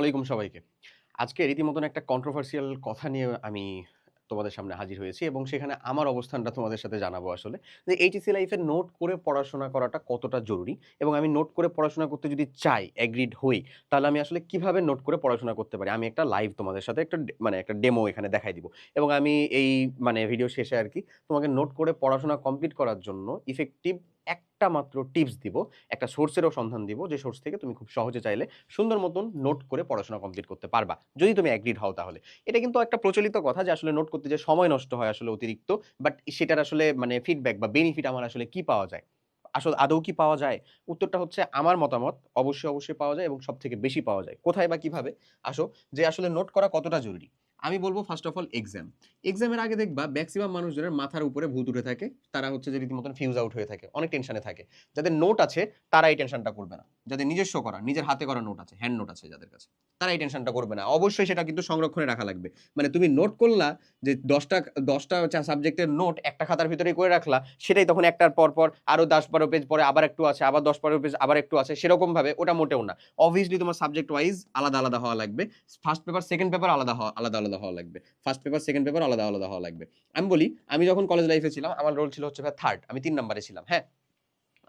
আলাইকুম সবাইকে। আজকে রীতিমতন একটা কন্ট্রোভার্সিয়াল কথা নিয়ে আমি তোমাদের সামনে হাজির হয়েছি এবং সেখানে আমার অবস্থানটা তোমাদের সাথে জানাব আসলে। যে এইচএসসি লাইফে নোট করে পড়াশোনা করাটা কতটা জরুরি এবং আমি নোট করে পড়াশোনা করতে যদি চাই অ্যাগ্রিড হই, তাহলে আমি আসলে কীভাবে নোট করে পড়াশোনা করতে পারি? আমি একটা লাইভ তোমাদের সাথে একটা মানে একটা ডেমো এখানে দেখাই দিব এবং আমি এই মানে ভিডিও শেষে আর কি তোমাকে নোট করে পড়াশোনা কমপ্লিট করার জন্য ইফেক্টিভ একটা মাত্র টিপস দিব, একটা সোর্সেরও সন্ধান দিব, যে সোর্স থেকে তুমি খুব সহজে চাইলে সুন্দর মতন নোট করে পড়াশোনা কমপ্লিট করতে পারবা। যদি তুমি অ্যাগ্রিড হও তাহলে। এটা কিন্তু একটা প্রচলিত কথা যে আসলে নোট করতে যে সময় নষ্ট হয় আসলে অতিরিক্ত বাট সেটার আসলে মানে ফিডব্যাক বা বেনিফিট আমার আসলে কি পাওয়া যায়? আসলে আদৌ কি পাওয়া যায়? উত্তরটা হচ্ছে আমার মতামত অবশ্যই অবশ্যই পাওয়া যায় এবং সব থেকে বেশি পাওয়া যায়। কোথায় বা কীভাবে? আসো, যে আসলে নোট করা কতটা জরুরি? আমি বলব ফার্স্ট অফ অল এক্সাম এক্সামের আগে দেখবা ম্যাক্সিমাম মানুষজনের মাথার উপরে ভূত উঠে থাকে, তারা হচ্ছে যে রীতিমতন ফিউজ আউট হয়ে থাকে, অনেক টেনশনে থাকে। যাদের নোট আছে, তারা এই টেনশনটা করবে না। যাদের নিজস্ব করা, নিজের হাতে করা নোট আছে হ্যান্ড নোট আছে যাদের কাছে। তারা এই টেনশনটা করবে না। অবশ্যই সেটা কিন্তু সংরক্ষণে রাখা লাগবে। মানে তুমি নোট করলা যে দশটা দশটা সাবজেক্টের নোট একটা খাতার ভিতরে করে রাখলা, সেটাই তখন একটার পর পর, আরও দশ বারো পেজ পরে আবার একটু আছে, আবার দশ বারো পেজ আবার একটু আছে সেরকম ভাবে ওটা মোটেও না। অবভিয়াসলি তোমার সাবজেক্ট ওয়াইজ আলাদা আলাদা হওয়া লাগবে। ফার্স্ট পেপার সেকেন্ড পেপার আলাদা হওয়া, আলাদা আলাদা হওয়া লাগবে। ফার্স্ট পেপার সেকেন্ড পেপার আলাদা আলাদা হওয়া লাগবে। আমি বলি, আমি যখন কলেজ লাইফে ছিলাম, আমার রোল ছিল হচ্ছে থার্ড আমি তিন নম্বরে ছিলাম হ্যাঁ?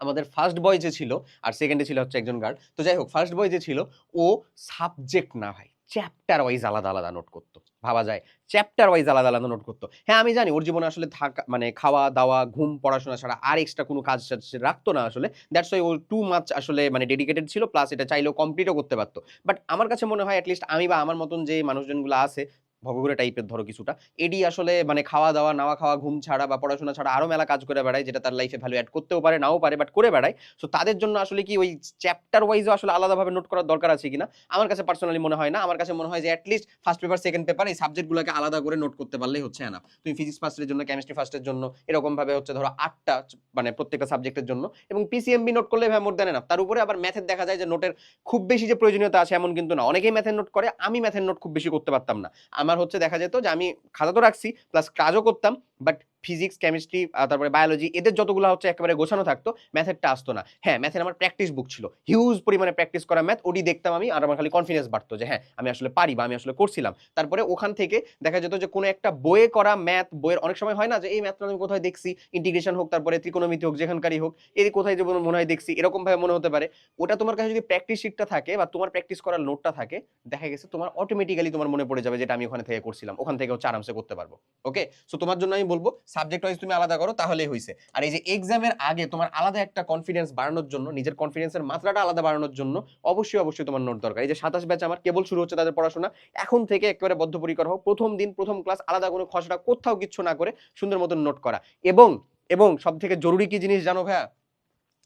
আমাদের ফার্স্ট বয় যে ছিল, আর সেকেন্ডে ছিল হচ্ছে একজন গার্ড তো যাই হোক ফার্স্ট বয় যে ছিল, ও সাবজেক্ট না ভাই চ্যাপ্টার ওয়াইজ আলাদা আলাদা নোট করতো। ভাবা যায় চ্যাপ্টার ওয়াইজ আলাদা আলাদা নোট করতো। হ্যাঁ আমি জানি, ওর জীবনে আসলে থাকা মানে খাওয়া দাওয়া ঘুম, পড়াশোনা ছাড়া আর এক্সট্রা কোনো কাজ রাখতো না আসলে। দ্যাটস ওয়াই ও টু মাচ আসলে মানে ডেডিকেটেড ছিল প্লাস এটা চাইলেও কমপ্লিটও করতে পারতো। বাট আমার কাছে মনে হয় অ্যাটলিস্ট আমি বা আমার মতন যে মানুষজনগুলো আছে ভগগুরে টাইপের ধরো কিছুটা। এডি আসলে মানে খাওয়া দাওয়া নাওয়া খাওয়া, ঘুম ছাড়া বা পড়াশোনা ছাড়া আরও মেলা কাজ করে বেড়ায়, যেটা তার লাইফে ভ্যালু অ্যাড করতেও পারে, নাও পারে বাট করে বেড়ায়। সো তাদের জন্য আসলে কি ওই চ্যাপ্টার ওয়াইজও আসলে আলাদাভাবে নোট করার দরকার আছে কিনা? আমার কাছে পার্সোনালি মনে হয় না। আমার কাছে মনে হয় যে at least first paper second paper এই সাবজেক্টগুলোকে আলাদা করে নোট করতে পারলেই হচ্ছে না তুমি ফিজিক্স ফার্স্টের জন্য কেমিস্ট্রি ফার্স্টের জন্য এরকম ভাবে হচ্ছে ধরো আটটা মানে প্রত্যেকটা সাবজেক্টের জন্য। এবং পিসিএমবি নোট করলে ভাই মোর দেন না তার উপরে আবার ম্যাথের দেখা যায় যে নোটের খুব বেশি যে প্রয়োজনীয়তা আছে এমন কিন্তু না। অনেকেই ম্যাথের নোট করে, আমি ম্যাথের নোট খুব বেশি করতে পারতাম না। আমার হচ্ছে দেখা যেত যে আমি খাতা তো রাখছি প্লাস কাজও করতাম বাট ফিজিক্স কেমিস্ট্রি তারপরে বায়োলজি এদের যতগুলো হচ্ছে একেবারে গোছানো থাকতো ম্যাথেরটা আসতো না। হ্যাঁ ম্যাথের আমার প্র্যাকটিস বুক ছিল। হিউজ পরিমাণে প্র্যাকটিস করা ম্যাথ ওটি দেখতাম আমি, আর আমার খালি কনফিডেন্স বাড়তো যে হ্যাঁ আমি আসলে পারি বা আমি আসলে করছিলাম। তারপরে ওখান থেকে দেখা যেত যে, কোনো একটা বইয়ে করা ম্যাথ বইয়ের অনেক সময় হয় না যে, এই ম্যাথটা আমি কোথায় দেখছি? ইন্টিগ্রেশন হোক, তারপরে ত্রিকোণমিতি হোক, যেখানকারই হোক এই কোথায় যে, মনে হয় দেখছি এরকম ভাবে মনে হতে পারে। ওটা তোমার কাছে যদি প্র্যাকটিস শিটটা থাকে বা তোমার প্র্যাকটিস করার নোটটা থাকে, দেখা গেছে তোমার অটোমেটিক্যালি তোমার মনে পড়ে যাবে যেটা আমি ওখানে থেকে করছিলাম, ওখান থেকে হচ্ছে আরামসে করতে পারব। ওকে সো তোমার জন্য আমি বলব সাবজেক্ট ওয়াইজ তুমি আলাদা করো, তাহলেই হয়েছে আর এই যে এক্সামের আগে তোমার আলাদা একটা কনফিডেন্স বাড়ানোর জন্য, নিজের কনফিডেন্সের মাত্রাটা আলাদা বাড়ানোর জন্য অবশ্যই অবশ্যই তোমার নোট দরকার। এই যে সাতাশ ব্যাচ আমার কেবল শুরু হচ্ছে তাদের পড়াশোনা। এখন থেকে একেবারে বদ্ধপরিকর হোক প্রথম দিন, প্রথম ক্লাস আলাদা কোনো খসড়া কোথাও কিচ্ছু না করে সুন্দর মতন নোট করা। এবং এবং সব থেকে জরুরি কি জিনিস জানো ভাইয়া?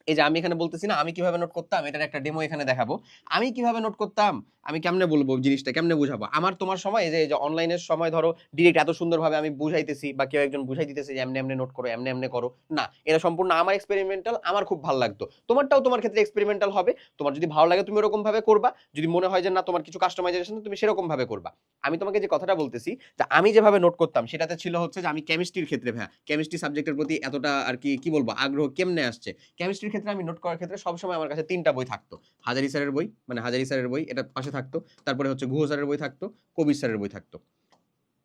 এই যে আমি এখানে বলতেছি না, আমি কীভাবে নোট করতাম, এটার একটা ডেমো এখানে দেখাবো। আমি কীভাবে নোট করতাম? আমি কেমনে বলব জিনিসটা, কেমনে বুঝাবো? আমার তোমার সময়, এই যে অনলাইনের সময় ধরো ডিরেক্ট এত সুন্দরভাবে আমি বুঝাইতেছি বা কেউ একজন বুঝাই দিতেছে যে এমনি এমনি নোট করো, এমনি এমনি করো, না, এটা সম্পূর্ণ আমার এক্সপেরিমেন্টাল আমার খুব ভালো লাগতো। তোমারটাও তোমার ক্ষেত্রে এক্সপেরিমেন্টাল হবে। তোমার যদি ভালো লাগে তুমি ওরকম ভাবে করবা, যদি মনে হয় যে না, তোমার কিছু কাস্টমাইজেশন তুমি সেরকম ভাবে করবা। আমি তোমাকে যে কথাটা বলতেছি, যে আমি যেভাবে নোট করতাম, সেটাতে ছিল হচ্ছে যে আমি কেমিস্ট্রির ক্ষেত্রে, ভাইয়া কেমিস্ট্রি সাবজেক্টের প্রতি এতটা আর কি কি বলব, আগ্রহ কেমনে আসছে? কেমিস্ট্রির ক্ষেত্রে আমি নোট করার ক্ষেত্রে সবসময় আমার কাছে তিনটা বই থাকতো। হাজারি স্যারের বই মানে হাজারি স্যারের বই, এটা পাশে থাকতো। তারপরে হচ্ছে গুহ স্যারের বই থাকতো, কবির স্যারের বই থাকতো।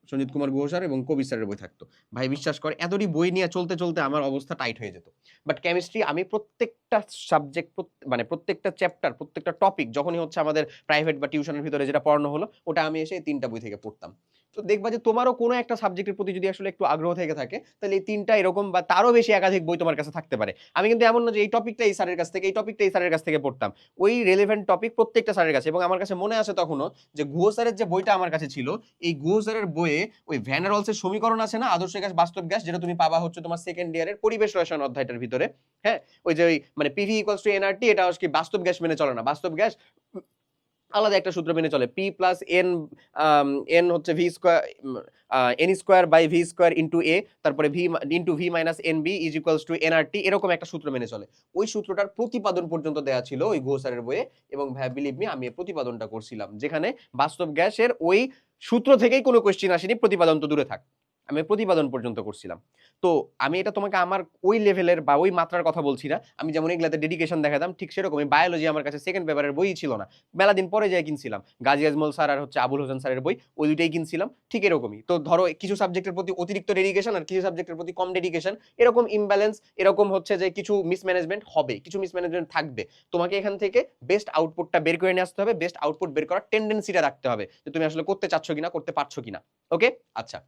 সঞ্জিত কুমার গুহ স্যার এবং কবির স্যারের বই থাকতো। ভাই, বিশ্বাস করে এতটি বই নিয়ে চলতে চলতে আমার অবস্থা টাইট হয়ে যেত। বাট কেমিস্ট্রি আমি প্রত্যেকটা সাবজেক্ট মানে প্রত্যেকটা চ্যাপ্টার প্রত্যেকটা টপিক যখনই হচ্ছে আমাদের প্রাইভেট বা টিউশনের ভিতরে যেটা পড়ানো হলো, ওটা আমি এসে তিনটা বই থেকে পড়তাম। তো দেখবা যে তোমারও কোনো একটা সাবজেক্টের প্রতি যদি আসলে একটু আগ্রহ থেকে থাকে, তাহলে এই তিনটা এরকম বা তারও বেশি একাধিক বই তোমার কাছে থাকতে পারে। আমি কিন্তু এমন না যে এই টপিকটা এই স্যারের কাছ থেকে, এই টপিকটা এই স্যারের কাছ থেকে পড়তাম। ওই রেলেভেন্ট টপিক প্রত্যেকটা স্যারের কাছে। এবং আমার কাছে মনে আছে তখনও যে গুহ স্যারের যে বইটা আমার কাছে ছিল, এই গুহ স্যারের বইয়ে ওই ভ্যানারলসের সমীকরণ আছে না? আদর্শ গ্যাস বাস্তব গ্যাস, যেটা তুমি পাবা হচ্ছে তোমার সেকেন্ড ইয়ারের পরিবেশ রসায়ন অধ্যায়টার ভিতরে। হ্যাঁ? ওই যে ওই মানে পিভি ইকুয়ালস টু এনআরটি এটা হচ্ছে কি বাস্তব গ্যাস মেনে চলে না। বাস্তব গ্যাস আলাদা একটা সূত্র মেনে চলে। পি প্লাস এন এন হচ্ছে V square N square by V square into A তারপরে V into V minus N B is equals to NRT এরকম একটা সূত্র মেনে চলে। ওই সূত্রটার প্রতিপাদন পর্যন্ত দেওয়া ছিল ওই ঘোষারের বইয়ে এবং ভাই বিলিভ মি আমি প্রতিপাদনটা করছিলাম। যেখানে বাস্তব গ্যাসের ওই সূত্র থেকেই কোনো কোয়েশ্চেন আসেনি, প্রতিপাদন তো দূরে থাক। আমি প্রতিপাদন পর্যন্ত করছিলাম। তো আমি এটা তোমাকে আমার ওই লেভেলের বা ওই মাত্রার কথা বলছি না। আমি যেমন এগুলাতে ডেডিকেশন দেখাতাম, ঠিক সেরকমই বায়োলজি আমার কাছে সেকেন্ড পেপারের বই ছিল না। মেলা দিন পরে যাই কিনছিলাম। গাজী আজমল স্যার আর হচ্ছে আবুল হোসেন স্যারের বই, ওই দুইটাই কিনছিলাম, ঠিক এরকমই। তো ধরো কিছু সাবজেক্টের প্রতি অতিরিক্ত ডেডিকেশন আর কিছু সাবজেক্টের প্রতি কম ডেডিকেশন এরকম ইমব্যালেন্স এরকম হচ্ছে যে কিছু মিসম্যানেজমেন্ট হবে, কিছু মিসম্যানেজমেন্ট থাকবে। তোমাকে এখান থেকে বেস্ট আউটপুটটা বের করে নিয়ে আসতে হবে বেস্ট আউটপুট বের করার টেন্ডেন্সিটা রাখতে হবে যে তুমি আসলে করতে চাচ্ছ কিনা, করতে পারছ কিনা। ওকে আচ্ছা।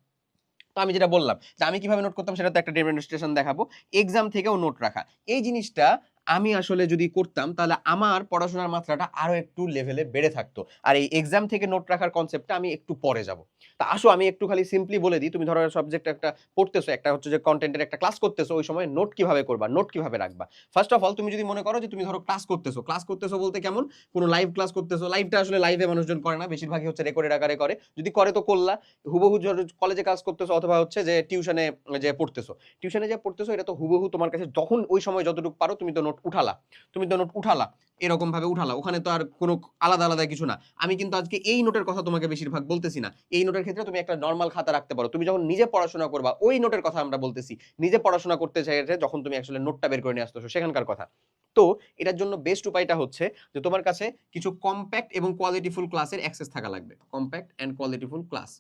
তো আমি যেটা বললাম যে আমি কীভাবে নোট করতাম সেটা তো একটা ডেমনস্ট্রেশন দেখাবো এক্সাম থেকেও নোট রাখা। এই জিনিসটা আমি আসলে যদি করতাম, তাহলে আমার পড়াশোনার মাত্রাটা আরও একটু লেভেলে বেড়ে থাকতো। আর এই এক্সাম থেকে নোট রাখার কনসেপ্টটা আমি একটু পরে যাব। তা আসো, আমি একটু খালি সিম্পলি বলে দিই, তুমি ধরো সাবজেক্ট একটা পড়তেছো, একটা হচ্ছে যে কন্টেন্টের একটা ক্লাস করতেছো, ওই সময় নোট কীভাবে করবা নোট কীভাবে রাখবা? ফার্স্ট অফ অল তুমি যদি মনে করো যে তুমি ধরো ক্লাস করতেছো ক্লাস করতেছো বলতে কেমন? কোনো লাইভ ক্লাস করতেছো লাইভটা আসলে লাইভে মানুষজন করে না, বেশিরভাগই হচ্ছে রেকর্ডের আকারে করে। যদি করে তো করলা, হুবহু কলেজে ক্লাস করতেছো অথবা হচ্ছে যে টিউশনে যে পড়তেছো। টিউশনে যে পড়তেছো, এটা তো হুবহু তোমার কাছে যখন ওই সময় যতটুকু পারো, তুমি তো নোট উঠালা। তুমি তো নোট উঠালা, এরকম ভাবে উঠালা। ওখানে তো আর কোনো আলাদা আলাদা কিছু না। আমি কিন্তু আজকে এই নোটের কথা তোমাকে বেশিরভাগ বলতেছি না। এই নোটের ক্ষেত্রে তুমি একটা নর্মাল খাতা রাখতে পারো। তুমি যখন নিজে পড়াশোনা করবা, ওই নোটের কথা আমরা বলতেছি। নিজে পড়াশোনা করতে চাইছে যখন তুমি আসলে নোটটা বের করে নিয়ে আসতেছো, সেখানকার কথা। তো এটার জন্য বেস্ট উপায়টা হচ্ছে যে তোমার কাছে কিছু কম্প্যাক্ট এবং কোয়ালিটিফুল ক্লাসের অ্যাক্সেস থাকা লাগবে। কম্প্যাক্ট অ্যান্ড কোয়ালিটিফুল ক্লাস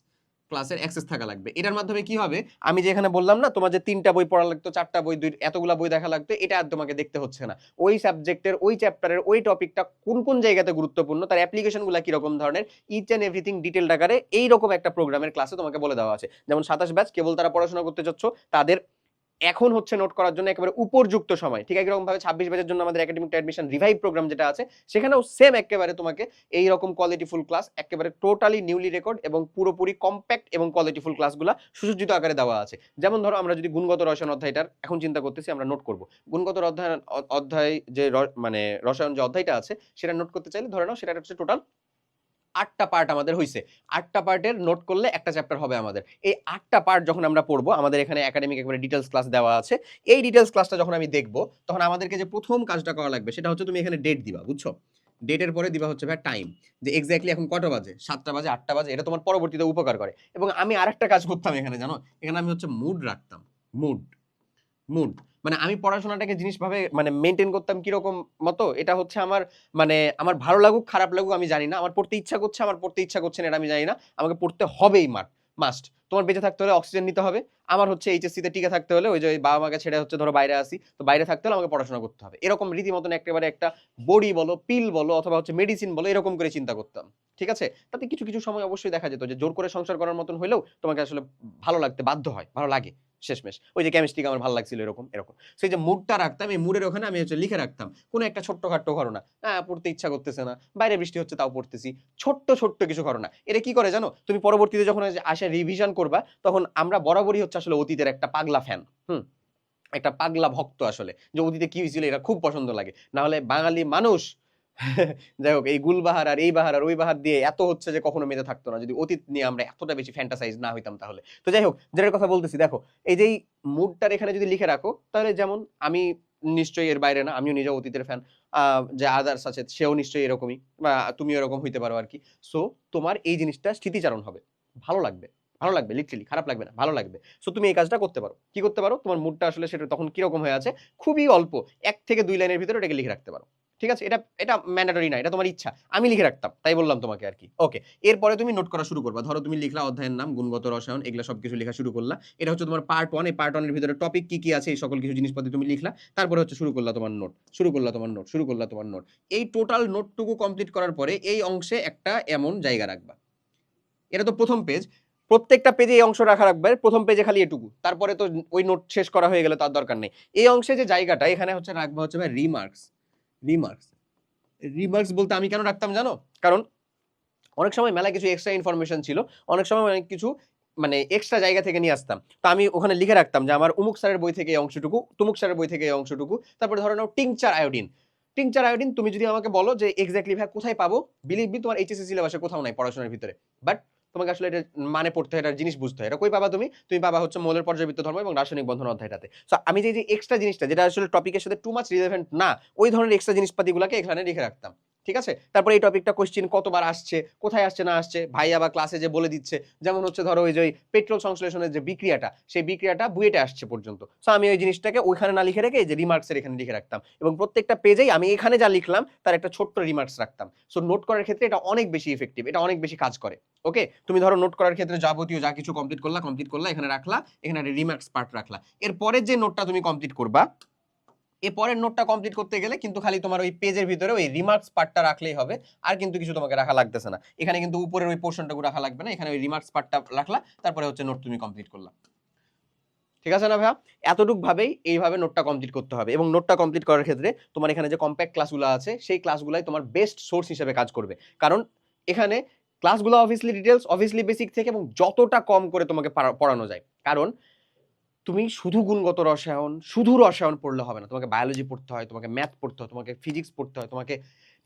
ক্লাসের অ্যাক্সেস থাকা লাগবে। এটার মাধ্যমে কি হবে? আমি যে এখানে বললাম না, তোমার যে তিনটা বই পড়া লাগতো, চারটা বই, দুই, এতগুলা বই দেখা লাগতো, এটা আর তোমাকে দেখতে হচ্ছে না। ওই সাবজেক্টের ওই চ্যাপ্টারের ওই টপিকটা কোন কোন জায়গাতে গুরুত্বপূর্ণ, তার অ্যাপ্লিকেশনগুলো কীরকম ধরনের ইচ অ্যান্ড এভরিথিং ডিটেল আকারে এইরকম একটা প্রোগ্রামের ক্লাসে তোমাকে বলে দেওয়া আছে। যেমন সাতাশ ব্যাচ কেবল তারা পড়াশোনা করতে চাচ্ছ, তাদের এখন হচ্ছে নোট করার জন্য একেবারে উপরযুক্ত সময়। ঠিক একরকম ভাবে ছাব্বিশ ব্যাচের জন্য আমাদের একাডেমিক অ্যাডমিশন রিভাইভ প্রোগ্রাম যেটা আছে, সেখানেও সেম একেবারে তোমাকে এই রকম কোয়ালিটিফুল ক্লাস একেবারে টোটালি নিউলি রেকর্ড এবং পুরোপুরি কম্প্যাক্ট এবং কোয়ালিটিফুল ক্লাসগুলো সুসজ্জিত আকারে দেওয়া আছে। যেমন ধরো আমরা যদি গুণগত রসায়ন অধ্যায়টার এখন চিন্তা করতেছি, আমরা নোট করব। গুণগত অধ্যায়ন অধ্যায় যে মানে রসায়ন যে অধ্যায়টা আছে, সেটা নোট করতে চাইলে ধরে নাও সেটা হচ্ছে টোটাল আটটা পার্ট আমাদের হয়েছে আটটা পার্টের নোট করলে একটা চ্যাপ্টার হবে আমাদের। এই আটটা পার্ট যখন আমরা পড়ব, আমাদের এখানে একাডেমিক একবারে ডিটেলস ক্লাস দেওয়া আছে। এই ডিটেলস ক্লাসটা যখন আমি দেখব, তখন আমাদেরকে যে প্রথম কাজটা করা লাগবে, সেটা হচ্ছে তুমি এখানে ডেট দিবা, বুঝছ? ডেটের পরে দিবা হচ্ছে ভাই টাইম যে এক্স্যাক্টলি এখন কটা বাজে? সাতটা বাজে, আটটা বাজে, এটা তোমার পরবর্তীতে উপকার করে। এবং আমি আরেকটা কাজ করতাম এখানে, জানো? এখানে আমি হচ্ছে মুড রাখতাম। মুড মুড মানে আমি পড়াশোনাটাকে জিনিসভাবে মানে মেনটেন করতাম কীরকম মতো, এটা হচ্ছে আমার মানে আমার ভালো লাগুক, খারাপ লাগুক আমি জানি না। আমার পড়তে ইচ্ছা করছে, আমার পড়তে ইচ্ছা করছে না এটা আমি জানি না। আমাকে পড়তে হবেই মার মাস্ট তোমার বেঁচে থাকতে হলে অক্সিজেন নিতে হবে। আমার হচ্ছে এইচএসসি তে টিকে থাকতে হলে ওই যে বাবা মাকে ছেড়ে হচ্ছে ধরো বাইরে আসি, তো বাইরে থাকতে হলে আমাকে পড়াশোনা করতে হবে। এরকম রীতিমতন একেবারে একটা বড়ি বলো পিল বলো, অথবা হচ্ছে মেডিসিন বলো, এরকম করে চিন্তা করতাম। ঠিক আছে? তাতে কিছু কিছু সময় অবশ্যই দেখা যেত যে জোর করে সংসার করার মতন হলেও তোমাকে আসলে ভালো লাগতে বাধ্য হয়, ভালো লাগে। শেষমেশ। ওই যে কেমিস্ট্রি আমার ভালো লাগছিল এরকম এরকম। সেই যে মুডটা রাখতাম, এই মুডের ওখানে আমি হচ্ছে লিখে রাখতাম। কোনো একটা ছোট্টখাট্ট ঘটনা হ্যাঁ পড়তে ইচ্ছা করতেছে না। বাইরে বৃষ্টি হচ্ছে, তাও পড়তেছি। ছোট্ট ছোট্ট কিছু ঘটনা এটা কি করে জানো? তুমি পরবর্তীতে যখন আসে রিভিশন করবা, তখন আমরা বরাবরই হচ্ছে আসলে অতীতের একটা পাগলা ফ্যান হুম? একটা পাগলা ভক্ত আসলে। যে অতীতে কি হয়েছিল, এটা খুব পছন্দ লাগে। না হলে বাঙালি মানুষ যাই হোক, এই গুলবাহার আর এই বাহার আর ওই বাহার দিয়ে এত হচ্ছে যে কখনো মেতে থাকতো না। যদি অতীত নিয়ে আমরা এতটা বেশি ফ্যান্টাসাইজ না হইতাম তাহলে। তো যাই হোক, যেটার কথা বলতেছি, দেখো, এই যে মুডটার এখানে যদি লিখে রাখো, তাহলে যেমন আমি নিশ্চয়ই এর বাইরে না, আমিও নিজে অতীতের ফ্যান যে আদার্স আছে, সেও নিশ্চয়ই এরকমই, বা তুমিও এরকম হইতে পারো আর কি সো তোমার এই জিনিসটা স্মৃতিচারণ হবে। ভালো লাগবে ভালো লাগবে লিটারালি খারাপ লাগবে না, ভালো লাগবে। সো তুমি এই কাজটা করতে পারো। কি করতে পারো? তোমার মুডটা আসলে সেটা তখন কীরকম হয়ে আছে? খুবই অল্প, এক থেকে দুই লাইনের ভিতরে ওটাকে লিখে রাখতে পারো। ঠিক আছে? এটা এটা ম্যান্ডেটরি না, এটা তোমার ইচ্ছা। আমি লিখে রাখতাম, তাই বললাম তোমাকে আর কি। ওকে এরপরে তুমি নোট করা শুরু করবা। ধরো তুমি লিখলা অধ্যায়ের নাম, গুণগত রসায়ন, এগুলো সবকিছু লেখা শুরু করলা। এটা হচ্ছে তোমার পার্ট ওয়ান এই পার্ট ওয়ানের ভিতরে টপিক কি কি আছে, এই সকল কিছু জিনিসপত্র তুমি লিখলা। তারপরে হচ্ছে শুরু করলা তোমার নোট শুরু করলা তোমার নোট শুরু করলা তোমার নোট এই টোটাল নোটটুকু কমপ্লিট করার পরে এই অংশে একটা এমন জায়গা রাখবা। এটা তো প্রথম পেজ প্রত্যেকটা পেজে এই অংশ রাখা রাখবে, প্রথম পেজে খালি এটুকু। তারপরে তো ওই নোট শেষ করা হয়ে গেলে তার দরকার নেই। এই অংশে যে জায়গাটা, এখানে হচ্ছে রাখবা হচ্ছে ভাই রিমার্কস রিমার্কস রিমার্কস বলতে আমি কেন রাখতাম জানো? কারণ অনেক সময় মেলায় কিছু এক্সট্রা ইনফরমেশন ছিল, অনেক সময় অনেক কিছু মানে এক্সট্রা জায়গা থেকে নিয়ে আসতাম। তো আমি ওখানে লিখে রাখতাম যে আমার উমুক স্যারের বই থেকে এই অংশটুকু, তুমুক স্যারের বই থেকে এই অংশটুকু। তারপরে ধরে নাও টিংচার আয়োডিন টিংচার আয়োডিন তুমি যদি আমাকে বলো যে এক্স্যাক্টলি ভাই কোথায় পাবো বিলিভ বি তোমার এইচএসসি সিলেবাসে কোথাও নাই পড়াশোনার ভিতরে। বাট তোমাকে আসলে এটা মানে পড়তে হয়, এটা জিনিস বুঝতে হয়। এটা কই পাবা তুমি? তুমি পাবা হচ্ছে মৌলের পর্যাবৃত্ত ধর্ম এবং রাসায়নিক বন্ধন অধ্যায়টাতে। সো আমি যে যে এক্সট্রা জিনিসটা, যেটা আসলে টপিকের সাথে টু মাচ রিলেভেন্ট না, ওই ধরনের এক্সট্রা জিনিসপাতিগুলোকে এখানে রেখে রাখতাম। ঠিক আছে? তারপরে এই টপিকটা কোশ্চেন কতবার আসছে, কোথায় আসছে, না আসছে ভাইয়া বা ক্লাসে যে বলে দিচ্ছে, যেমন হচ্ছে ধরো ওই যে পেট্রোল সংশ্লেষণের যে বিক্রিয়াটা, সেই বিক্রিয়াটা বুয়েটে আসছে পর্যন্ত। সো আমি ওই জিনিসটাকে ওইখানে না লিখে রেখে যে রিমার্কসের এখানে লিখে রাখতাম। এবং প্রত্যেকটা পেজেই আমি এখানে যা লিখলাম, তার একটা ছোট্ট রিমার্কস রাখতাম। সো নোট করার ক্ষেত্রে এটা অনেক বেশি ইফেক্টিভ এটা অনেক বেশি কাজ করে। ওকে তুমি ধরো নোট করার ক্ষেত্রে যাবতীয় যা কিছু কমপ্লিট করলা কমপ্লিট করলা, এখানে রাখলা, এখানে রিমার্কস পার্ট রাখলা। এর পরের যে নোটটা তুমি কমপ্লিট করবা এর পরের নোটটা কমপ্লিট করতে গেলে কিন্তু খালি তোমার ওই পেজের ভিতরে ওই রিমার্কস পার্টটা রাখলেই হবে, আর কিন্তু কিছু তোমাকে রাখা লাগতেছে না। এখানে কিন্তু উপরের ওই পোর্শনটুকু রাখা লাগবে না, এখানে ওই রিমার্কস পার্টটা রাখলা, তারপরে হচ্ছে নোট তুমি কমপ্লিট করলা। ঠিক আছে না ভাইয়া? এতটুক ভাবেই এইভাবে নোটটা কমপ্লিট করতে হবে, এবং নোটটা কমপ্লিট করার ক্ষেত্রে তোমার এখানে যে কম্প্যাক্ট ক্লাসগুলো আছে, সেই ক্লাসগুলাই তোমার বেস্ট সোর্স হিসেবে কাজ করবে। কারণ এখানে ক্লাসগুলো অফিসলি ডিটেলস অফিসলি বেসিক থেকে, এবং যতটা কম করে তোমাকে পড়ানো যায়। কারণ তুমি শুধু গুণগত রসায়ন, শুধু রসায়ন পড়লে হবে না। তোমাকে বায়োলজি পড়তে হয়, তোমাকে ম্যাথ পড়তে হয়, তোমাকে ফিজিক্স পড়তে হয়, তোমাকে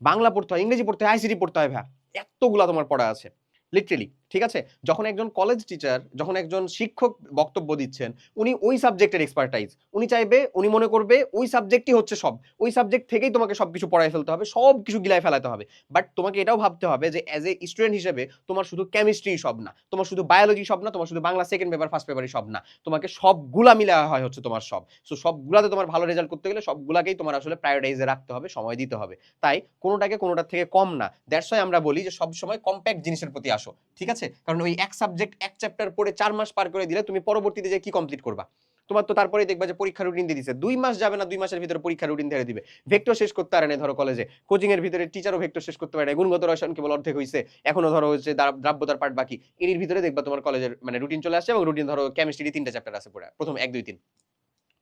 বাংলা পড়তে হয়, ইংরেজি পড়তে হয় আইসিটি পড়তে হয় ভ্যা এতগুলা তোমার পড়া আছে। লিটারেলি ঠিক আছে? যখন একজন কলেজ টিচার যখন একজন শিক্ষক বক্তব্য দিচ্ছেন, উনি ওই সাবজেক্টের এক্সপার্টাইজ উনি চাইবে, উনি মনে করবে, ওই সাবজেক্টই হচ্ছে সব। ওই সাবজেক্ট থেকেই তোমাকে সব কিছু পড়ায় ফেলতে হবে সব কিছু গিলায় ফেলাতে হবে। বাট তোমাকে এটাও ভাবতে হবে যে অ্যাজ এ স্টুডেন্ট হিসেবে, তোমার শুধু কেমিস্ট্রি সব না। তোমার শুধু বায়োলজি সব না, তোমার শুধু বাংলা সেকেন্ড পেপার ফার্স্ট পেপারই সব না। তোমাকে সবগুলা মিলা হয় হচ্ছে তোমার সব। সো সবগুলাতে তোমার ভালো রেজাল্ট করতে গেলে সবগুলাকেই তোমার আসলে প্রায়োরিটাইজে রাখতে হবে, সময় দিতে হবে। তাই কোনোটাকে কোনোটার থেকে কম না। দ্যাটস ওয়াই আমরা বলি যে সব সময় কম্প্যাক্ট জিনিসের প্রতি আসো। ঠিক আছে? কারণ ওই এক সাবজেক্ট এক চ্যাপ্টার পড়ে চার মাস পার করে দিলে তুমি পরবর্তীতে যে কি কমপ্লিট করবা? তোমার তো তারপরে দেখবা যে পরীক্ষা রুটিন দিয়ে দিছে। দুই মাস যাবে না, দুই মাসের ভিতরে পরীক্ষা রুটিন ধরে দিবে। ভেক্টর শেষ করতে পারে ধরো কলেজে কোচিং এর ভিতরে টিচারও ভেক্টর শেষ করতে পারে গুণগত রসায়ন কেবল অর্ধেক হয়েছে এখনও ধরো হচ্ছে দ্রাব্যতার পার্ট বাকি। এর ভিতরে দেখবা তোমার কলেজের মানে রুটিন চলে আসছে এবং রুটিন ধরো কেমিস্ট্রি তিনটা চ্যাপ্টার আছে পড়া। প্রথম এক, দুই, তিন।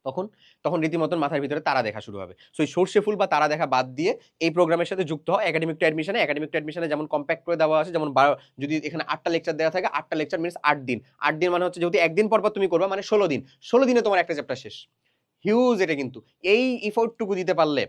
তখন তখন রীতিমতন মাথার ভিতরে তারা দেখা শুরু হবে। সো এই সর্ষে ফুল বা তারা দেখা বাদ দিয়ে এই প্রোগ্রামের সাথে যুক্ত হয় একাডেমিক টু অ্যাডমিশনে একাডেমিক টু অ্যাডমিশনে যেমন কম্প্যাক্ট করে দেওয়া আছে, যেমন বারো, যদি এখানে আটটা লেকচার দেওয়া থাকে, আটটা লেকচার মিনস আট দিন। আট দিন মানে হচ্ছে যেহেতু একদিন পর পর তুমি করবে মানে ষোলো দিন। ষোলো দিনে তোমার একটা চ্যাপ্টার শেষ। হিউজ এটা কিন্তু। এই ইফোর্টটুকু দিতে পারলে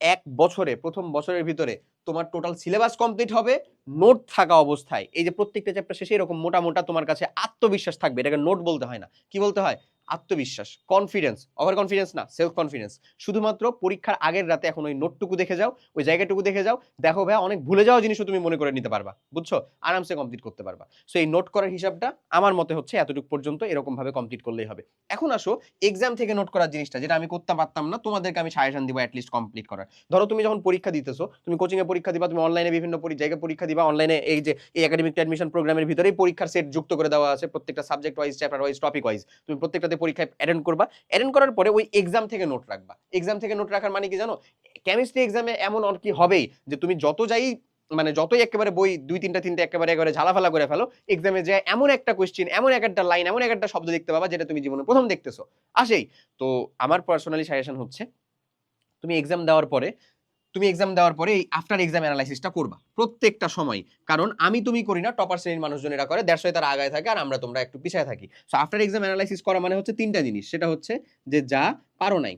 এক বছরে, প্রথম বছরের ভিতরে তোমার টোটাল সিলেবাস কমপ্লিট হবে নোট থাকা অবস্থায়। এই যে প্রত্যেকটা চ্যাপ্টার শেষে এরকম মোটা মোটা তোমার কাছে আত্মবিশ্বাস থাকবে, এটাকে নোট বলতে হয় না। কি বলতে হয়? আত্মবিশ্বাস কনফিডেন্স ওভার কনফিডেন্স না সেলফ কনফিডেন্স শুধুমাত্র পরীক্ষার আগের রাতে এখন ওই নোটটুকু দেখে যাও, ওই জায়গাটুকু দেখে যাও, দেখো ভাই, অনেক ভুলে যাওয়া জিনিসও তুমি মনে করে নিতে পারবা, বুঝছ? আরামসে কমপ্লিট করতে পারবা। সো এই নোট করার হিসাবটা আমার মতে হচ্ছে এতটুকু পর্যন্ত এরকম ভাবে কমপ্লিট করলেই হবে। এখন আসো এক্সাম থেকে নোট করার জিনিসটা, যেটা আমি করতে পারতাম না, তোমাদেরকে আমি সাজেশন দিব অ্যাটলিস্ট কমপ্লিট করার। ধরো, তুমি যখন পরীক্ষা দিতেছো, তুমি কোচিং এ পরীক্ষা দিবা, তুমি অনলাইনে বিভিন্ন জায়গায় পরীক্ষা দিবা অনলাইনে এই যে, এই একাডেমিক অ্যাডমিশন প্রোগ্রামের ভিতরেই পরীক্ষার সেট যুক্ত করে দেওয়া আছে, প্রত্যেকটা subject wise chapter wise topic wise তুমি প্রত্যেকটাতে পরীক্ষায় অ্যাটেন্ড করবা। অ্যাটেন্ড করার পরে ওই এক্সাম থেকে নোট রাখবা। এক্সাম থেকে নোট রাখার মানে কি জানো? কেমিস্ট্রি এক্সামে এমন আর কি হবেই যে তুমি যত যাই মানে যতই একেবারে বই দুই, তিনটা তিনটা একেবারে একেবারে ঝালাফালা করে ফেলো এক্সামে যে এমন একটা কোয়েশ্চেন এমন এক একটা লাইন এমন এক একটা শব্দ দেখতে পাবা যেটা তুমি জীবনে প্রথম দেখতেছো। আসেই। তো আমার পার্সোনালি সাজেশন হচ্ছে, তুমি এক্সাম দেওয়ার পরে তুমি এক্সাম দেওয়ার পরে এই আফটার এক্সাম অ্যানালাইসিসটা করবা, প্রত্যেকটা সময়। কারণ আমি তুমি করি না টপার শ্রেণির মানুষজন এটা করে দেড়শো তারা আগায় থাকে আর আমরা তোমরা একটু পিছায় থাকি। সো আফটার এক্সাম অ্যানালাইসিস করা মানে হচ্ছে তিনটা জিনিস, সেটা হচ্ছে যে যা পারো নাই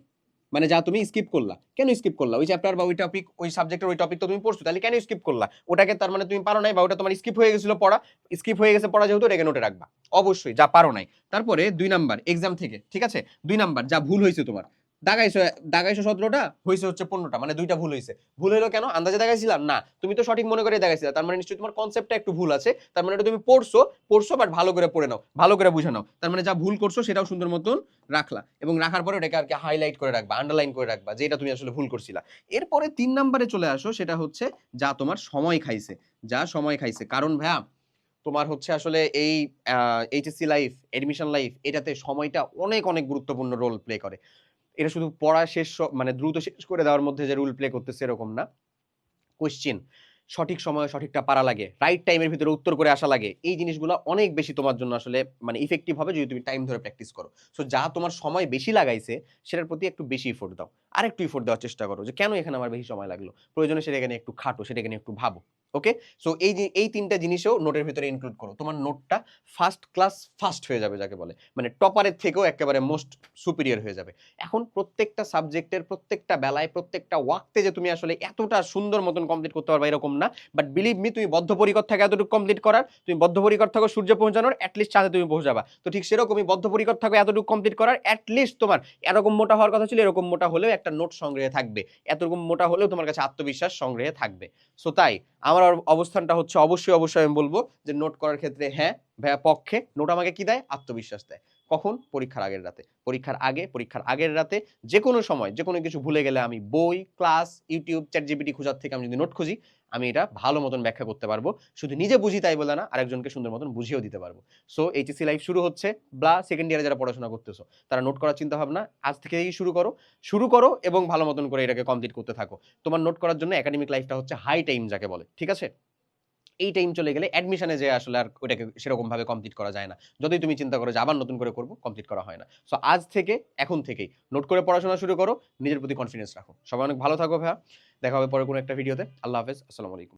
মানে যা তুমি স্কিপ করলা। কেন স্কিপ করলা? ওই চ্যাপ্টার বা ওই টপিক ওই সাবজেক্টের ওই টপিক তো তুমি পড়ছো, তাহলে কেন স্কিপ করলা? ওটাকে তার মানে তুমি পারো নাই বা ওটা তোমার স্কিপ হয়ে গেছিল পড়া স্কিপ হয়ে গেছে পড়া যেহেতু, এটাকে নোটে রাখবা। অবশ্যই, যা পারো নাই। তারপরে দুই নাম্বার এক্সাম থেকে, ঠিক আছে? দুই নাম্বার যা ভুল হয়েছে তোমার দাগাইছো দাগাইছো সতেরোটা? হয়েছে হচ্ছে পনেরোটা মানে দুইটা ভুল হয়েছে ভুল হলো কেন? আন্দাজে দাগাইছিলাম? না। তুমি তো সঠিক মনে করে দাগাইছিলা। তার মানে নিশ্চয়ই তোমার কনসেপ্টটা একটু ভুল আছে। তার মানে তুমি পড়ছো পড়ছো বাট ভালো করে পড়ে নাও, ভালো করে বুঝে নাও। তার মানে যা ভুল করছ সেটাও সুন্দর মতন রাখলা। এবং রাখার পরে ওটাকে আর কি হাইলাইট করে রাখবা আন্ডারলাইন করে রাখবা, যে এটা তুমি আসলে ভুল করছিলা। এরপরে তিন নাম্বারে চলে আসো, সেটা হচ্ছে যা তোমার সময় খাইছে। যা সময় খাইছে। কারণ ভাইয়া, তোমার হচ্ছে আসলে এই এইচএসসি লাইফ এডমিশন লাইফ এটাতে সময়টা অনেক অনেক গুরুত্বপূর্ণ রোল প্লে করে। এটা শুধু পড়া শেষ মানে দ্রুত শেষ করে দেওয়ার মধ্যে যে রুল প্লে করতেছে এরকম না। কোশ্চেন সঠিক সময়ে সঠিকটা পারা লাগে রাইট টাইমের ভিতরে উত্তর করে আসা লাগে। এই জিনিসগুলো অনেক বেশি তোমার জন্য আসলে মানে ইফেক্টিভ হবে যদি তুমি টাইম ধরে প্র্যাকটিস করো। সো যা তোমার সময় বেশি লাগাইছে, সেটার প্রতি একটু বেশি ইফোর্ট দাও। আর একটু ইফোর্ট দেওয়ার চেষ্টা করো যে কেন এখানে আমার বেশি সময় লাগল? প্রয়োজনে সেটা এখানে একটু খাটো, সেটা এখানে একটু ভাবো। ওকে সো এই এই তিনটা জিনিসও নোটের ভিতরে ইনক্লুড করো। তোমার নোটটা ফার্স্ট ক্লাস ফার্স্ট হয়ে যাবে যাকে বলে। মানে টপারের থেকেও একেবারে মোস্ট সুপিরিয়র হয়ে যাবে। এখন প্রত্যেকটা সাবজেক্টের প্রত্যেকটা বেলায়, প্রত্যেকটা ওয়াক্তে যে তুমি আসলে এতটা সুন্দর মতন কমপ্লিট করতে পারবে এরকম না। বাট বিলিভ মি তুমি বদ্ধপরিকর থাকো এতটুকু কমপ্লিট করার, তুমি বদ্ধপরিকর থাকো সূর্য পৌঁছানোর অ্যাটলিস্ট চাঁদে তুমি পৌঁছাবা। তো ঠিক সেরকমই বদ্ধপরিকর থাকো এতটুকু কমপ্লিট করার অ্যাটলিস্ট তোমার এরকম মোটা হওয়ার কথা ছিল, এরকম মোটা হলেও একটা নোট সংগ্রহে থাকবে। এতরকম মোটা হলেও তোমার কাছে আত্মবিশ্বাস সংগ্রহে থাকবে। সো তাই আমার অব- অবস্থানটা হচ্ছে অবশ্যই অবশ্যই আমি বলব যে নোট করার ক্ষেত্রে হ্যাঁ ভাইয়া পক্ষে। নোট আমাকে কি দেয়? আত্মবিশ্বাস দেয়। কখন? পরীক্ষার আগের রাতে। পরীক্ষার আগে, পরীক্ষার আগের রাতে যে কোনো সময় যে কোনো কিছু ভুলে গেলে আমি বই, ক্লাস, ইউটিউব চ্যাট জিবিটি খোঁজার থেকে আমি যদি নোট খুঁজি, আমি এটা ভালো মতন ব্যাখ্যা করতে পারব। শুধু নিজে বুঝি তাই বলে না, আরেকজনকে সুন্দর মতন বুঝিয়েও দিতে পারব। সো এইচএসসি লাইফ শুরু হচ্ছে বা সেকেন্ড ইয়ারে যারা পড়াশোনা করতেছো, তারা নোট করার চিন্তা ভাবনা আজ থেকেই শুরু করো। শুরু করো এবং ভালো মতন করে এটাকে কমপ্লিট করতে থাকো। তোমার নোট করার জন্য একাডেমিক লাইফটা হচ্ছে হাই টাইম যাকে বলে, ঠিক আছে? এই টাইম চলে গেলে অ্যাডমিশনে যে আসলে আর ওটাকে সেরকম ভাবে কমপ্লিট করা যায় না। যদি তুমি চিন্তা করো যে আবার নতুন করে করব কমপ্লিট করা হয় না। সো আজ থেকে, এখন থেকেই নোট করে পড়াশোনা শুরু করো, নিজের প্রতি কনফিডেন্স রাখো। সবাই অনেক ভালো থাকো ভাইয়া। দেখা হবে পরে কোনো একটা ভিডিওতে আল্লাহ হাফেজ। আসসালামু আলাইকুম।